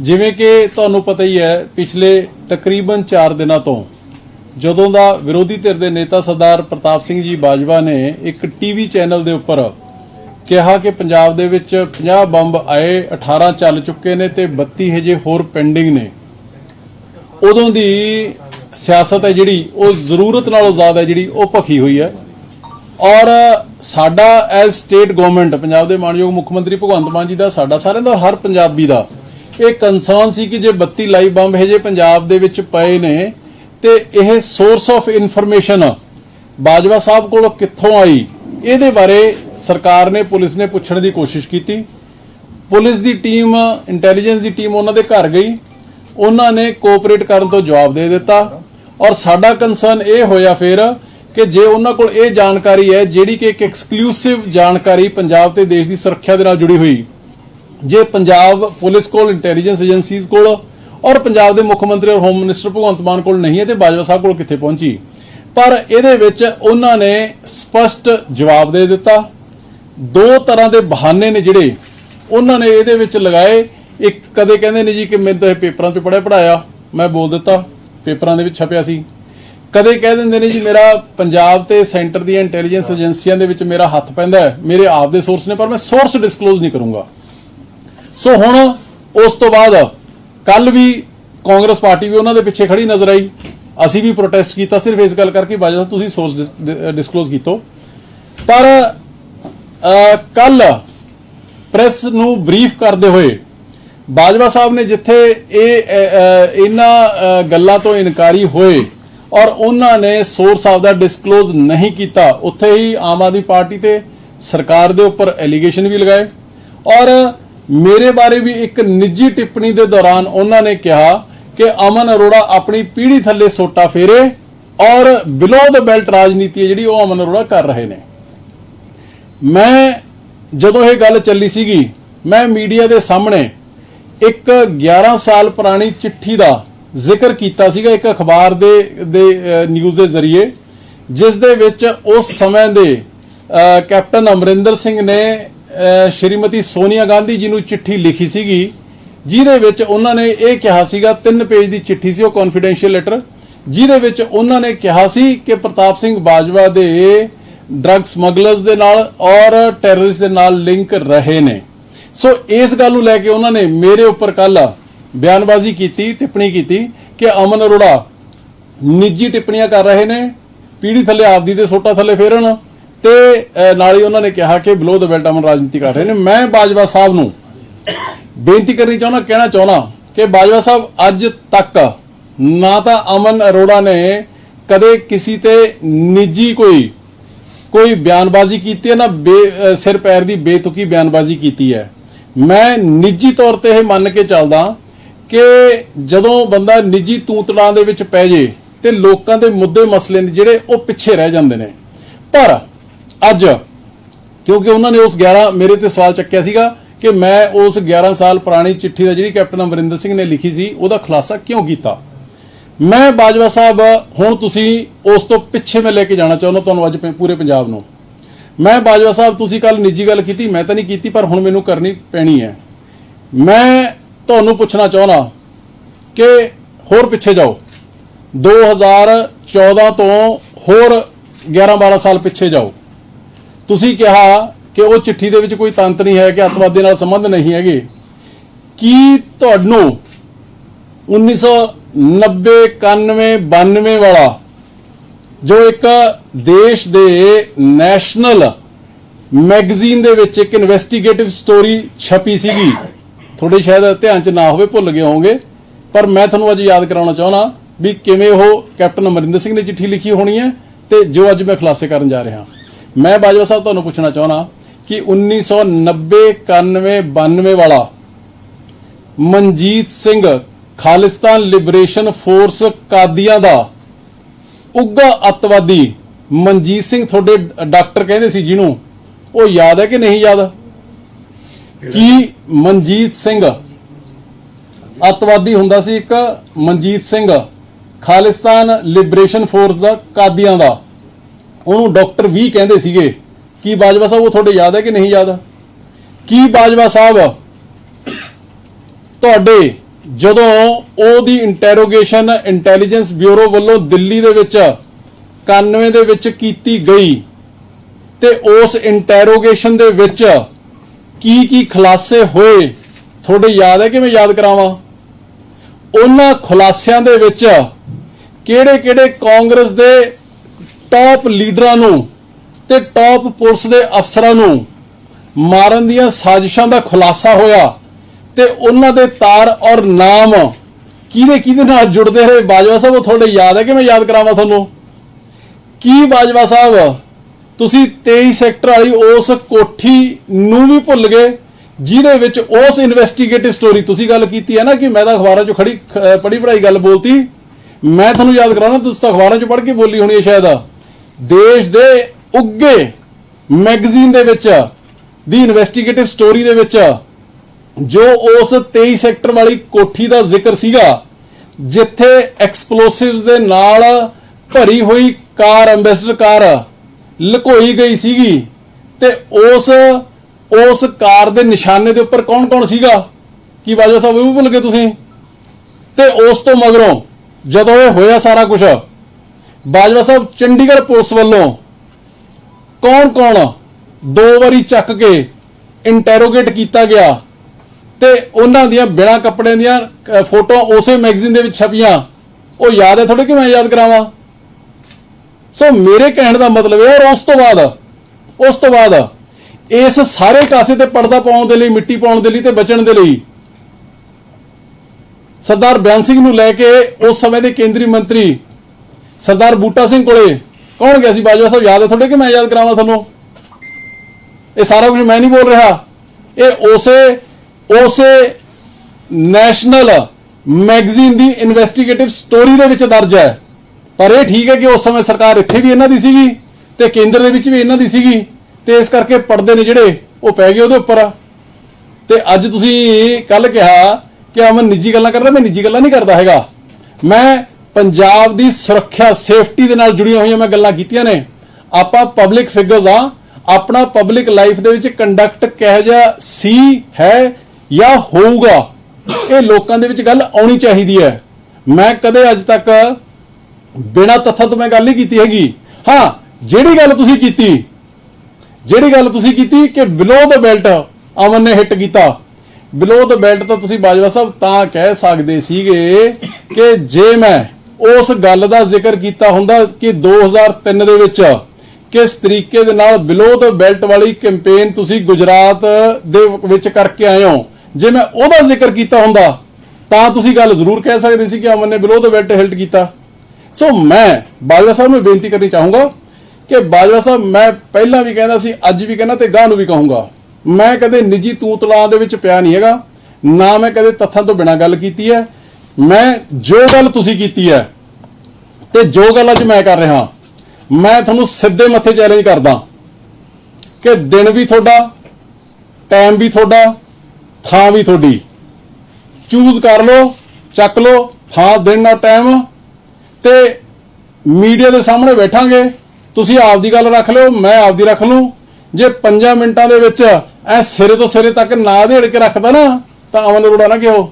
ਜਿਵੇਂ ਕਿ ਤੁਹਾਨੂੰ ਪਤਾ ਹੀ ਹੈ, ਪਿਛਲੇ ਤਕਰੀਬਨ 4 ਦਿਨਾਂ ਤੋਂ ਜਦੋਂ ਦਾ ਵਿਰੋਧੀ ਧਿਰ ਦੇ ਨੇਤਾ ਸਰਦਾਰ ਪ੍ਰਤਾਪ ਸਿੰਘ ਜੀ ਬਾਜਵਾ ਨੇ ਇੱਕ ਟੀਵੀ ਚੈਨਲ ਦੇ ਉੱਪਰ ਕਿਹਾ ਕਿ ਪੰਜਾਬ ਦੇ ਵਿੱਚ 50 ਬੰਬ ਆਏ 18 ਚੱਲ ਚੁੱਕੇ ਨੇ ਤੇ 32 ਹਜੇ ਹੋਰ ਪੈਂਡਿੰਗ ਨੇ। ਉਦੋਂ ਦੀ ਸਿਆਸਤ ਹੈ ਜਿਹੜੀ, ਉਹ ਜ਼ਰੂਰਤ ਨਾਲੋਂ ਜ਼ਿਆਦਾ ਜਿਹੜੀ, ਉਹ ਭਖੀ ਹੋਈ ਹੈ। ਔਰ ਸਾਡਾ ਐਜ਼ ਸਟੇਟ ਗਵਰਨਮੈਂਟ, ਪੰਜਾਬ ਦੇ ਮਾਨਯੋਗ ਮੁੱਖ ਮੰਤਰੀ ਭਗਵੰਤ ਮਾਨ ਜੀ ਦਾ, ਸਾਡਾ ਸਾਰਿਆਂ ਦਾ ਔਰ ਹਰ ਪੰਜਾਬੀ ਦਾ ਇਹ ਕੰਸਰਨ ਸੀ ਕਿ ਜੇ 32 ਲਾਈਵ ਬੰਬ ਹਜੇ ਪੰਜਾਬ ਦੇ ਵਿੱਚ ਪਏ ਨੇ, ਤੇ ਇਹ source of information Bajwa Sahib ਕੋਲੋਂ ਕਿੱਥੋਂ ਆਈ? ਇਹਦੇ ਬਾਰੇ ਸਰਕਾਰ ਨੇ, ਪੁਲਿਸ ਨੇ ਪੁੱਛਣ ਦੀ ਕੋਸ਼ਿਸ਼ ਕੀਤੀ। ਪੁਲਿਸ ਦੀ ਟੀਮ ਇੰਟੈਲੀਜੈਂਸ ਦੀ ਟੀਮ ਉਹਨਾਂ ਦੇ ਘਰ ਗਈ। ਉਹਨਾਂ ਨੇ ਕੋਆਪਰੇਟ ਕਰਨ ਤੋਂ ਜਵਾਬ ਦੇ ਦਿੱਤਾ। ਔਰ ਸਾਡਾ ਕੰਸਰਨ ਇਹ ਹੋਇਆ ਫਿਰ ਕਿ ਜੇ ਉਹਨਾਂ ਕੋਲ ਇਹ ਜਾਣਕਾਰੀ ਹੈ, ਜਿਹੜੀ ਕਿ ਇੱਕ ਐਕਸਕਲੂਸਿਵ ਜਾਣਕਾਰੀ ਪੰਜਾਬ ਤੇ ਦੇਸ਼ ਦੀ ਸੁਰੱਖਿਆ ਦੇ ਨਾਲ ਜੁੜੀ ਹੋਈ ਜੇ ਪੰਜਾਬ ਪੁਲਿਸ ਕੋਲ ਇੰਟੈਲੀਜੈਂਸ ਏਜੰਸੀਜ਼ ਕੋਲ ਔਰ ਪੰਜਾਬ ਦੇ ਮੁੱਖ ਮੰਤਰੀ ਔਰ ਹੋਮ ਮਿਨਿਸਟਰ ਭਗਵੰਤ ਮਾਨ ਕੋਲ ਨਹੀਂ ਹੈ ਤੇ ਬਾਜਵਾ ਸਾਹਿਬ ਕੋਲ ਕਿੱਥੇ ਪਹੁੰਚੀ? ਪਰ ਇਹਦੇ ਵਿੱਚ ਉਹਨਾਂ ਨੇ ਸਪਸ਼ਟ ਜਵਾਬ ਦੇ ਦਿੱਤਾ। ਦੋ ਤਰ੍ਹਾਂ ਦੇ ਬਹਾਨੇ ਨੇ ਜਿਹੜੇ ਉਹਨਾਂ ਨੇ ਇਹਦੇ ਵਿੱਚ ਲਗਾਏ। ਇੱਕ ਕਦੇ ਕਹਿੰਦੇ ਨੇ ਜੀ ਕਿ ਮੈਨੂੰ ਤਾਂ ਇਹ ਪੇਪਰਾਂ 'ਚ ਪੜਿਆ ਪੜਾਇਆ ਮੈਂ ਬੋਲ ਦਿੱਤਾ ਪੇਪਰਾਂ ਦੇ ਵਿੱਚ ਛਪਿਆ ਸੀ। ਕਦੇ ਕਹਿ ਦਿੰਦੇ ਨੇ ਜੀ ਮੇਰਾ ਪੰਜਾਬ ਤੇ ਸੈਂਟਰ ਦੀਆਂ ਇੰਟੈਲੀਜੈਂਸ ਏਜੰਸੀਆਂ ਦੇ ਵਿੱਚ ਮੇਰਾ ਹੱਥ ਪੈਂਦਾ ਹੈ ਮੇਰੇ ਆਪ ਦੇ ਸੋਰਸ ਨੇ ਪਰ ਮੈਂ ਸੋਰਸ ਡਿਸਕਲੋਜ਼ ਨਹੀਂ ਕਰੂੰਗਾ। ਸੋ ਹੁਣ ਉਸ ਤੋਂ ਬਾਅਦ ਕੱਲ ਵੀ ਕਾਂਗਰਸ ਪਾਰਟੀ ਵੀ ਉਹਨਾਂ ਦੇ ਪਿੱਛੇ ਖੜੀ ਨਜ਼ਰ ਆਈ। ਅਸੀਂ ਵੀ ਪ੍ਰੋਟੈਸਟ ਕੀਤਾ, ਸਿਰਫ ਇਸ ਗੱਲ ਕਰਕੇ ਬਾਜਾ ਸਾਹਿਬ, ਤੁਸੀਂ ਸੋਰਸ ਡਿਸਕਲੋਜ਼ ਕੀਤੋ। ਪਰ ਕੱਲ ਪ੍ਰੈਸ ਨੂੰ ਬਰੀਫ ਕਰਦੇ ਹੋਏ ਬਾਜਵਾ ਸਾਹਿਬ ਨੇ ਜਿੱਥੇ ਇਹ ਇਹਨਾਂ ਗੱਲਾਂ ਤੋਂ ਇਨਕਾਰੀ ਹੋਏ ਔਰ ਉਹਨਾਂ ਨੇ ਸੋਰਸ ਆਫ ਦਾ ਡਿਸਕਲੋਜ਼ ਨਹੀਂ ਕੀਤਾ, ਉੱਥੇ ਹੀ ਆਮ ਆਦਮੀ ਪਾਰਟੀ ਤੇ ਸਰਕਾਰ ਦੇ ਉੱਪਰ ਐਲੀਗੇਸ਼ਨ ਵੀ ਲਗਾਏ। ਔਰ ਮੇਰੇ ਬਾਰੇ ਵੀ ਇੱਕ ਨਿੱਜੀ ਟਿੱਪਣੀ ਦੇ ਦੌਰਾਨ ਉਹਨਾਂ ਨੇ ਕਿਹਾ ਕਿ ਅਮਨ ਅਰੋੜਾ ਆਪਣੀ ਪੀੜ੍ਹੀ ਥੱਲੇ ਸੋਟਾ ਫੇਰੇ ਔਰ ਬਿਲੋ ਦ ਬੈਲਟ ਰਾਜਨੀਤੀ ਹੈ ਜਿਹੜੀ ਉਹ ਅਮਨ ਅਰੋੜਾ ਕਰ ਰਹੇ ਨੇ। ਮੈਂ ਜਦੋਂ ਇਹ ਗੱਲ ਚੱਲੀ ਸੀਗੀ, ਮੈਂ ਮੀਡੀਆ ਦੇ ਸਾਹਮਣੇ ਇੱਕ 11 ਸਾਲ ਪੁਰਾਣੀ ਚਿੱਠੀ ਦਾ ਜ਼ਿਕਰ ਕੀਤਾ ਸੀਗਾ ਇੱਕ ਅਖਬਾਰ ਦੇ ਦੇ ਨਿਊਜ਼ ਦੇ ਜ਼ਰੀਏ, ਜਿਸ ਦੇ ਵਿੱਚ ਉਸ ਸਮੇਂ ਦੇ ਕੈਪਟਨ ਅਮਰਿੰਦਰ ਸਿੰਘ ਨੇ ਸ਼੍ਰੀਮਤੀ ਸੋਨੀਆ ਗਾਂਧੀ ਜੀ ਨੂੰ ਚਿੱਠੀ ਲਿਖੀ ਸੀਗੀ, ਜਿਹਦੇ ਵਿੱਚ ਉਹਨਾਂ ਨੇ ਇਹ ਕਿਹਾ ਸੀਗਾ, ਤਿੰਨ ਪੇਜ ਦੀ ਚਿੱਠੀ ਸੀ ਉਹ ਕੌਨਫੀਡੈਂਸ਼ੀਅਲ ਲੈਟਰ ਜਿਹਦੇ ਵਿੱਚ ਉਹਨਾਂ ਨੇ ਕਿਹਾ ਸੀ ਕਿ ਪ੍ਰਤਾਪ ਸਿੰਘ ਬਾਜਵਾ ਦੇ ਡਰੱਗ ਸਮਗਲਰਸ ਦੇ ਨਾਲ ਔਰ ਟੈਰਰਿਸਟ ਦੇ ਨਾਲ ਲਿੰਕ ਰਹੇ ਨੇ। ਸੋ ਇਸ ਗੱਲ ਨੂੰ ਲੈ ਕੇ ਉਹਨਾਂ ਨੇ ਮੇਰੇ ਉੱਪਰ ਕੱਲ ਬਿਆਨਬਾਜ਼ੀ ਕੀਤੀ, ਟਿੱਪਣੀ ਕੀਤੀ ਕਿ ਅਮਨ ਅਰੋੜਾ ਨਿੱਜੀ ਟਿੱਪਣੀਆਂ ਕਰ ਰਹੇ ਨੇ, ਪੀੜੀ ਥੱਲੇ ਆਪਦੀ ਦੇ ਸੋਟਾ ਥੱਲੇ ਫੇਰਨ ਤੇ ਨਾਲ ਹੀ ਉਹਨਾਂ ਨੇ ਕਿਹਾ ਕਿ ਬਲੋ ਦਾ ਬੈਲਟ ਅਮਨ ਰਾਜਨੀਤੀ ਕਰ ਰਹੇ ਨੇ। ਮੈਂ ਬਾਜਵਾ ਸਾਹਿਬ ਨੂੰ ਬੇਨਤੀ ਕਰਨੀ ਚਾਹੁੰਦਾ, ਕਹਿਣਾ ਚਾਹੁੰਦਾ ਕਿ ਬਾਜਵਾ ਸਾਹਿਬ ਅੱਜ ਤੱਕ ਨਾ ਤਾਂ ਅਮਨ ਅਰੋੜਾ ਨੇ ਕਦੇ ਕਿਸੇ ਤੇ ਨਿੱਜੀ ਕੋਈ ਕੋਈ ਬਿਆਨਬਾਜ਼ੀ ਕੀਤੀ ਹੈ, ਨਾ ਸਿਰ ਪੈਰ ਦੀ ਬੇਤੁਕੀ ਬਿਆਨਬਾਜ਼ੀ ਕੀਤੀ ਹੈ। ਮੈਂ ਨਿੱਜੀ ਤੌਰ ਤੇ ਇਹ ਮੰਨ ਕੇ ਚੱਲਦਾ ਕਿ ਜਦੋਂ ਬੰਦਾ ਨਿੱਜੀ ਤੂਤੜਾਂ ਦੇ ਵਿੱਚ ਪੈ ਜੇ ਤੇ ਲੋਕਾਂ ਦੇ ਮੁੱਦੇ ਮਸਲੇ ਨੇ ਜਿਹੜੇ ਉਹ ਪਿੱਛੇ ਰਹਿ ਜਾਂਦੇ ਨੇ। ਪਰ ਅੱਜ। ਕਿਉਂਕਿ ਉਹਨਾਂ ਨੇ ਉਸ 11 ਮੇਰੇ ਤੇ ਸਵਾਲ ਚੱਕਿਆ ਸੀਗਾ ਕਿ ਮੈਂ ਉਸ 11 ਸਾਲ ਪੁਰਾਣੀ ਚਿੱਠੀ ਦਾ ਜਿਹੜੀ ਕੈਪਟਨ ਅਮਰਿੰਦਰ ਸਿੰਘ ਨੇ ਲਿਖੀ ਸੀ, ਉਹਦਾ ਖੁਲਾਸਾ ਕਿਉਂ ਕੀਤਾ? ਮੈਂ ਬਾਜਵਾ ਸਾਹਿਬ, ਹੁਣ ਤੁਸੀਂ ਉਸ ਤੋਂ ਪਿੱਛੇ ਮੈਂ ਲੈ ਕੇ ਜਾਣਾ ਚਾਹੁੰਦਾ ਤੁਹਾਨੂੰ ਅੱਜ ਪ- ਪੂਰੇ ਪੰਜਾਬ ਨੂੰ। ਮੈਂ ਬਾਜਵਾ ਸਾਹਿਬ, ਤੁਸੀਂ ਕੱਲ ਨਿੱਜੀ ਗੱਲ ਕੀਤੀ, ਮੈਂ ਤਾਂ ਨਹੀਂ ਕੀਤੀ, ਪਰ ਹੁਣ ਮੈਨੂੰ ਕਰਨੀ ਪੈਣੀ ਹੈ। ਮੈਂ ਤੁਹਾਨੂੰ ਪੁੱਛਣਾ ਚਾਹੁੰਦਾ ਕਿ ਹੋਰ ਪਿੱਛੇ ਜਾਓ। 2014 ਤੋਂ ਹੋਰ 11-12 ਸਾਲ ਪਿੱਛੇ ਜਾਓ। ਤੁਸੀਂ ਕਿਹਾ ਕਿ ਉਹ ਚਿੱਠੀ ਦੇ ਵਿੱਚ ਕੋਈ ਤੰਤ ਨਹੀਂ ਹੈ, ਕਿ ਅੱਤਵਾਦੀ ਨਾਲ ਸੰਬੰਧ ਨਹੀਂ ਹੈਗੇ। ਕੀ ਤੁਹਾਨੂੰ 1990 91 92 ਵਾਲਾ ਜੋ ਇੱਕ ਦੇਸ਼ ਦੇ ਨੈਸ਼ਨਲ ਮੈਗਜ਼ੀਨ ਦੇ ਵਿੱਚ ਇੱਕ ਇਨਵੈਸਟੀਗੇਟਿਵ ਸਟੋਰੀ ਛਪੀ ਸੀਗੀ, ਤੁਹਾਡੇ ਸ਼ਾਇਦ ਧਿਆਨ 'ਚ ਨਾ ਹੋਵੇ, ਭੁੱਲ ਗਏ ਹੋਵੋਗੇ, ਪਰ ਮੈਂ ਤੁਹਾਨੂੰ ਅੱਜ ਯਾਦ ਕਰਾਉਣਾ ਚਾਹੁੰਦਾ ਵੀ ਕਿਵੇਂ ਉਹ ਕੈਪਟਨ ਅਮਰਿੰਦਰ ਸਿੰਘ ਨੇ ਚਿੱਠੀ ਲਿਖੀ ਹੋਣੀ ਹੈ ਤੇ ਜੋ ਅੱਜ ਮੈਂ ਖੁਲਾਸੇ ਕਰਨ ਜਾ ਰਿਹਾ ਮੈਂ ਬਾਜਵਾ ਸਾਹਿਬ ਤੁਹਾਨੂੰ ਪੁੱਛਣਾ ਚਾਹੁੰਦਾ ਕਿ 1990 91 92 ਵਾਲਾ ਮਨਜੀਤ ਸਿੰਘ ਖਾਲਿਸਤਾਨ ਲਿਬਰੇਸ਼ਨ ਫੋਰਸ ਕਾਦੀਆਂ ਦਾ ਉੱਗਾ ਅੱਤਵਾਦੀ ਮਨਜੀਤ ਸਿੰਘ ਤੁਹਾਡੇ ਡਾਕਟਰ ਕਹਿੰਦੇ ਸੀ ਜਿਹਨੂੰ, ਉਹ ਯਾਦ ਹੈ ਕਿ ਨਹੀਂ ਯਾਦ? ਕੀ ਮਨਜੀਤ ਸਿੰਘ ਅੱਤਵਾਦੀ ਹੁੰਦਾ ਸੀ ਇੱਕ? ਮਨਜੀਤ ਸਿੰਘ ਖਾਲਿਸਤਾਨ ਲਿਬਰੇਸ਼ਨ ਫੋਰਸ ਦਾ ਕਾਦੀਆਂ ਦਾ। ਉਹਨੂੰ ਡਾਕਟਰ ਵੀ ਕਹਿੰਦੇ ਸੀਗੇ, ਕੀ ਬਾਜਵਾ ਸਾਹਿਬ, ਉਹ ਤੁਹਾਡੇ ਯਾਦ ਹੈ ਕਿ ਨਹੀਂ ਯਾਦ? ਕੀ ਬਾਜਵਾ ਸਾਹਿਬ? ਤੁਹਾਡੇ ਜਦੋਂ ਉਹਦੀ ਇੰਟਰੋਗੇਸ਼ਨ ਇੰਟੈਲੀਜੈਂਸ ਬਿਊਰੋ ਵੱਲੋਂ ਦਿੱਲੀ ਦੇ ਵਿੱਚ 91 ਦੇ ਵਿੱਚ ਕੀਤੀ ਗਈ ਤੇ ਉਸ ਇੰਟਰੋਗੇਸ਼ਨ ਦੇ ਵਿੱਚ ਕੀ ਕੀ ਖੁਲਾਸੇ ਹੋਏ, ਤੁਹਾਡੇ ਯਾਦ ਹੈ ਕਿ ਮੈਂ ਯਾਦ ਕਰਾਵਾਂ? ਉਹਨਾਂ ਖੁਲਾਸਿਆਂ ਦੇ ਵਿੱਚ ਕਿਹੜੇ-ਕਿਹੜੇ ਕਾਂਗਰਸ ਦੇ ਟਾਪ ਲੀਡਰਾਂ ਨੂੰ ਤੇ ਟਾਪ ਪੁਲਿਸ ਦੇ ਅਫਸਰਾਂ ਨੂੰ ਮਾਰਨ ਦੀਆਂ ਸਾਜ਼ਿਸ਼ਾਂ ਦਾ ਖੁਲਾਸਾ ਹੋਇਆ ਤੇ ਉਹਨਾਂ ਦੇ ਤਾਰ ਔਰ ਨਾਮ ਕਿਹਦੇ ਕਿਹਦੇ ਨਾਲ ਜੁੜਦੇ ਰਹੇ? ਬਾਜਵਾ ਸਾਹਿਬ, ਉਹ ਤੁਹਾਡੇ ਯਾਦ ਹੈ ਕਿ ਮੈਂ ਯਾਦ ਕਰਾਵਾਂ ਤੁਹਾਨੂੰ? ਕੀ ਬਾਜਵਾ ਸਾਹਿਬ, ਤੁਸੀਂ 23 ਸੈਕਟਰ ਵਾਲੀ ਉਸ ਕੋਠੀ ਨੂੰ ਵੀ ਭੁੱਲ ਗਏ, ਜਿਹਦੇ ਵਿੱਚ ਉਸ ਇਨਵੈਸਟੀਗੇਟਿਵ ਸਟੋਰੀ ਤੁਸੀਂ ਗੱਲ ਕੀਤੀ ਹੈ ਨਾ ਕਿ ਮੈਂ ਤਾਂ ਅਖਬਾਰਾਂ 'ਚੋਂ ਖੜੀ ਪੜੀ ਪੜਾਈ ਗੱਲ ਬੋਲਤੀ। ਮੈਂ ਤੁਹਾਨੂੰ ਯਾਦ ਕਰਾਉਣਾ, ਤੁਸੀਂ ਤਾਂ ਅਖਬਾਰਾਂ 'ਚ ਪੜ੍ਹ ਕੇ ਬੋਲੀ ਹੋਣੀ ਹੈ ਸ਼ਾਇਦ। ਦੇਸ਼ ਦੇ ਉੱਗੇ ਮੈਗਜ਼ੀਨ ਦੇ ਵਿੱਚ, ਦੀ ਇਨਵੈਸਟੀਗੇਟਿਵ ਸਟੋਰੀ ਦੇ ਵਿੱਚ, ਜੋ ਉਸ 23 ਸੈਕਟਰ ਵਾਲੀ ਕੋਠੀ ਦਾ ਜ਼ਿਕਰ ਸੀਗਾ, ਜਿੱਥੇ ਐਕਸਪਲੋਸਿਵਸ ਦੇ ਨਾਲ ਭਰੀ ਹੋਈ ਕਾਰ ਐਂਬੈਸਡਰ ਕਾਰ ਲਕੋਈ ਗਈ ਸੀਗੀ ਤੇ ਉਸ ਉਸ ਕਾਰ ਦੇ ਨਿਸ਼ਾਨੇ ਦੇ ਉੱਪਰ ਕੌਣ-ਕੌਣ ਸੀਗਾ? ਕੀ ਬਾਜਵਾ ਸਾਹਿਬ ਉਹ ਭੁੱਲ ਗਏ ਤੁਸੀਂ? ਤੇ ਉਸ ਤੋਂ ਮਗਰੋਂ ਜਦੋਂ ਇਹ ਹੋਇਆ ਸਾਰਾ ਕੁਝ ਬਾਜਵਾ ਸਾਹਿਬ, ਚੰਡੀਗੜ੍ਹ ਪੁਲਿਸ ਵੱਲੋਂ ਕੌਣ-ਕੌਣ ਦੋ ਵਾਰੀ ਚੱਕ ਕੇ ਇੰਟਰੋਗੇਟ ਕੀਤਾ ਗਿਆ ਤੇ ਉਹਨਾਂ ਦੀਆਂ ਬਿਨਾਂ ਕੱਪੜਿਆਂ ਦੀਆਂ ਫੋਟੋਆਂ ਉਸੇ ਮੈਗਜ਼ੀਨ ਦੇ ਵਿੱਚ ਛਪੀਆਂ। ਉਹ ਯਾਦ ਹੈ ਥੋੜੇ ਕਿ ਮੈਂ ਯਾਦ ਕਰਾਵਾਂ? ਸੋ ਮੇਰੇ ਕਹਿਣ ਦਾ ਮਤਲਬ ਇਹ ਔਰ ਉਸ ਤੋਂ ਬਾਅਦ, ਉਸ ਤੋਂ ਬਾਅਦ ਇਸ ਸਾਰੇ ਕਾਸੇ ਤੇ ਪਰਦਾ ਪਾਉਣ ਦੇ ਲਈ, ਮਿੱਟੀ ਪਾਉਣ ਦੇ ਲਈ ਤੇ ਬਚਣ ਦੇ ਲਈ ਸਰਦਾਰ ਬਿਆਨ ਸਿੰਘ ਨੂੰ ਲੈ ਕੇ ਉਸ ਸਮੇਂ ਦੇ ਕੇਂਦਰੀ ਮੰਤਰੀ ਸਰਦਾਰ ਬੂਟਾ ਸਿੰਘ ਕੋਲੇ ਕੌਣ ਗਿਆ ਸੀ? ਬਾਜਵਾ ਸਾਹਿਬ ਯਾਦ ਹੈ ਤੁਹਾਡੇ ਕਿ ਮੈਂ ਯਾਦ ਕਰਾਵਾਂ ਤੁਹਾਨੂੰ? ਇਹ ਸਾਰਾ ਕੁਝ ਮੈਂ ਨਹੀਂ ਬੋਲ ਰਿਹਾ। ਇਹ ਉਸੇ ਉਸੇ ਨੈਸ਼ਨਲ ਮੈਗਜ਼ੀਨ ਦੀ ਇਨਵੈਸਟੀਗੇਟਿਵ ਸਟੋਰੀ ਦੇ ਵਿੱਚ ਦਰਜ ਹੈ। ਪਰ ਇਹ ਠੀਕ ਹੈ ਕਿ ਉਸ ਸਮੇਂ ਸਰਕਾਰ ਇੱਥੇ ਵੀ ਇਹਨਾਂ ਦੀ ਸੀਗੀ ਤੇ ਕੇਂਦਰ ਦੇ ਵਿੱਚ ਵੀ ਇਹਨਾਂ ਦੀ ਸੀਗੀ ਤੇ ਇਸ ਕਰਕੇ ਪਰਦੇ ਨੇ ਜਿਹੜੇ ਉਹ ਪੈ ਗਏ ਉਹਦੇ ਉੱਪਰ। ਤੇ ਅੱਜ ਤੁਸੀਂ ਕੱਲ ਕਿਹਾ ਕਿ ਅਮਨ ਨਿੱਜੀ ਗੱਲਾਂ ਕਰਦਾ, ਮੈਂ ਨਿੱਜੀ ਗੱਲਾਂ ਨਹੀਂ ਕਰਦਾ ਹੈਗਾ। ਮੈਂ ਪੰਜਾਬ ਦੀ ਸੁਰੱਖਿਆ ਸੇਫਟੀ ਦੇ ਨਾਲ ਜੁੜੀਆਂ ਹੋਈਆਂ ਮੈਂ ਗੱਲਾਂ ਕੀਤੀਆਂ ਨੇ। ਆਪਾਂ ਪਬਲਿਕ ਫਿਗਰਸ ਆ ਆਪਣਾ ਪਬਲਿਕ ਲਾਈਫ ਦੇ ਵਿੱਚ ਕੰਡਕਟ ਕਿਹੋ ਜਿਹਾ ਸੀ, ਹੈ ਜਾਂ ਹੋਊਗਾ, ਇਹ ਲੋਕਾਂ ਦੇ ਵਿੱਚ ਗੱਲ ਆਉਣੀ ਚਾਹੀਦੀ ਹੈ। ਮੈਂ ਕਦੇ ਅੱਜ ਤੱਕ ਬਿਨਾਂ ਤੱਥਾਂ ਤੋਂ ਮੈਂ ਗੱਲ ਨਹੀਂ ਕੀਤੀ ਹੈਗੀ। ਹਾਂ, ਜਿਹੜੀ ਗੱਲ ਤੁਸੀਂ ਕੀਤੀ, ਜਿਹੜੀ ਗੱਲ ਤੁਸੀਂ ਕੀਤੀ ਕਿ ਬਿਲੋ ਦਾ ਬੈਲਟ ਅਮਨ ਨੇ ਹਿੱਟ ਕੀਤਾ। ਬਿਲੋ ਦਾ ਬੈਲਟ ਤਾਂ ਤੁਸੀਂ ਬਾਜਵਾ ਸਾਹਿਬ ਤਾਂ ਕਹਿ ਸਕਦੇ ਸੀਗੇ ਕਿ ਜੇ ਮੈਂ ਉਸ ਗੱਲ ਦਾ ਜ਼ਿਕਰ ਕੀਤਾ ਹੁੰਦਾ ਕਿ 2003 ਦੇ ਵਿੱਚ ਕਿਸ ਤਰੀਕੇ ਦੇ ਨਾਲ ਬਿਲੋ ਦ ਬੈਲਟ ਵਾਲੀ ਕੈਂਪੇਨ ਤੁਸੀਂ ਗੁਜਰਾਤ ਦੇ ਵਿੱਚ ਕਰਕੇ ਆਏ ਹੋ? ਜੇ ਮੈਂ ਉਹਦਾ ਜ਼ਿਕਰ ਕੀਤਾ ਹੁੰਦਾ, ਤਾਂ ਤੁਸੀਂ ਗੱਲ ਜ਼ਰੂਰ ਕਹਿ ਸਕਦੇ ਸੀ ਕਿ ਅਮਨ ਨੇ ਬਿਲੋ ਦ ਬੈਲਟ ਹਿਲਟ ਕੀਤਾ। ਸੋ ਮੈਂ ਬਾਜਵਾ ਸਾਹਿਬ ਨੂੰ ਬੇਨਤੀ ਕਰਨੀ ਚਾਹੂੰਗਾ ਕਿ ਬਾਜਵਾ ਸਾਹਿਬ, ਮੈਂ ਪਹਿਲਾਂ ਵੀ ਕਹਿੰਦਾ ਸੀ, ਅੱਜ ਵੀ ਕਹਿੰਦਾ ਤੇ ਗਾਹ ਨੂੰ ਵੀ ਕਹੂੰਗਾ। ਮੈਂ ਕਦੇ ਨਿੱਜੀ ਤੂਤਲਾ ਦੇ ਵਿੱਚ ਪਿਆ ਨਹੀਂ ਹੈਗਾ, ਨਾ ਮੈਂ ਕਦੇ ਤੱਥਾਂ ਤੋਂ ਬਿਨਾਂ ਗੱਲ ਕੀਤੀ ਹੈ। ਮੈਂ ਜੋ ਗੱਲ ਤੁਸੀਂ ਕੀਤੀ ਹੈ ਤੇ ਜੋ ਗੱਲ ਅੱਜ ਮੈਂ ਕਰ ਰਿਹਾ, ਮੈਂ ਤੁਹਾਨੂੰ ਸਿੱਧੇ ਮੱਥੇ ਚੈਲੰਜ ਕਰਦਾ ਕਿ ਦਿਨ ਵੀ ਤੁਹਾਡਾ ਟਾਈਮ ਵੀ ਤੁਹਾਡਾ, ਥਾਂ ਵੀ ਤੁਹਾਡੀ। ਚੂਜ਼ ਕਰ ਲਓ, ਚੱਕ ਲਓ ਥਾਂ ਦਿਨ ਨਾਲ ਟਾਈਮ ਤੇ ਮੀਡੀਆ ਦੇ ਸਾਹਮਣੇ ਬੈਠਾਂਗੇ, ਤੁਸੀਂ ਆਪਦੀ ਗੱਲ ਰੱਖ ਲਿਓ, ਮੈਂ ਆਪਦੀ ਰੱਖ ਲੂੰ। ਜੇ 5 ਮਿੰਟਾਂ ਦੇ ਵਿੱਚ ਐ ਸਿਰੇ ਤੋਂ ਸਿਰੇ ਤੱਕ ਨਾ ਦੇੜ ਕੇ ਰੱਖਦਾ ਨਾ, ਤਾਂ ਅਮਨ ਅਰੋੜਾ ਨਾ ਕਿਹੋ।